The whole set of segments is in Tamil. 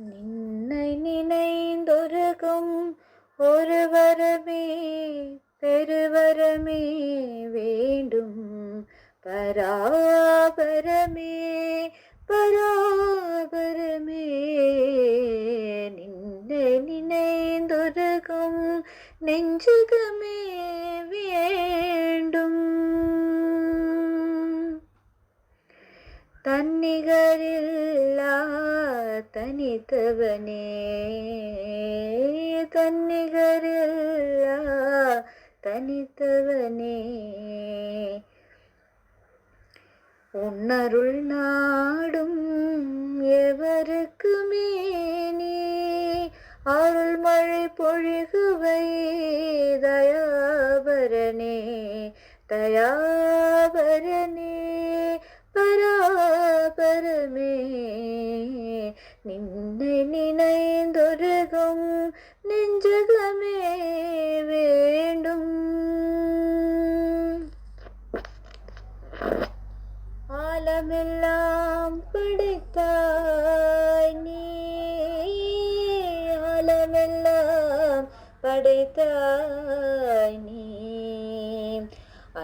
நின்னை நினைந்தொருகும் ஒருவரமே பெருவரமே வேண்டும். பராபரமே பராபரமே. நின்னை நினைந்தொருகும் நெஞ்சுகமே வேண்டும். தன்னிகரில் தனித்தவனே தன்னிகரில்லா தனித்தவனே. உன்னருள் நாடும் எவருக்குமே நீ அருள் மழை பொழிகுவை தயாபரனே தயா நின்னை நினைந்தொருகும் நெஞ்சகமே வேண்டும். ஆலமெல்லாம் படைத்தாய் நீ ஆலமெல்லாம் படைத்தாய்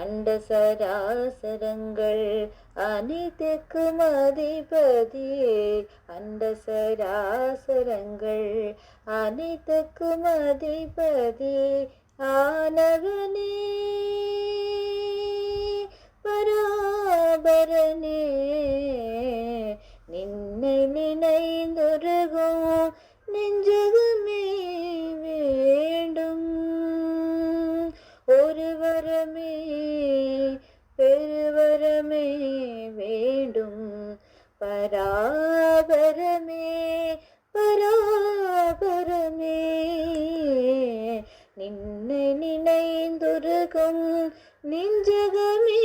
அண்ட சராசரங்கள் அனைத்துக்கும் அதிபதி அண்ட சராசரங்கள் அனைத்துக்கும் அதிபதி ஆனவனே. பராபரனே. நின்னை நினைந்துருகும் நெஞ்சுகு பராபரமே பராபரமே நின்னை நினைந்துருகும் நெஞ்சகமே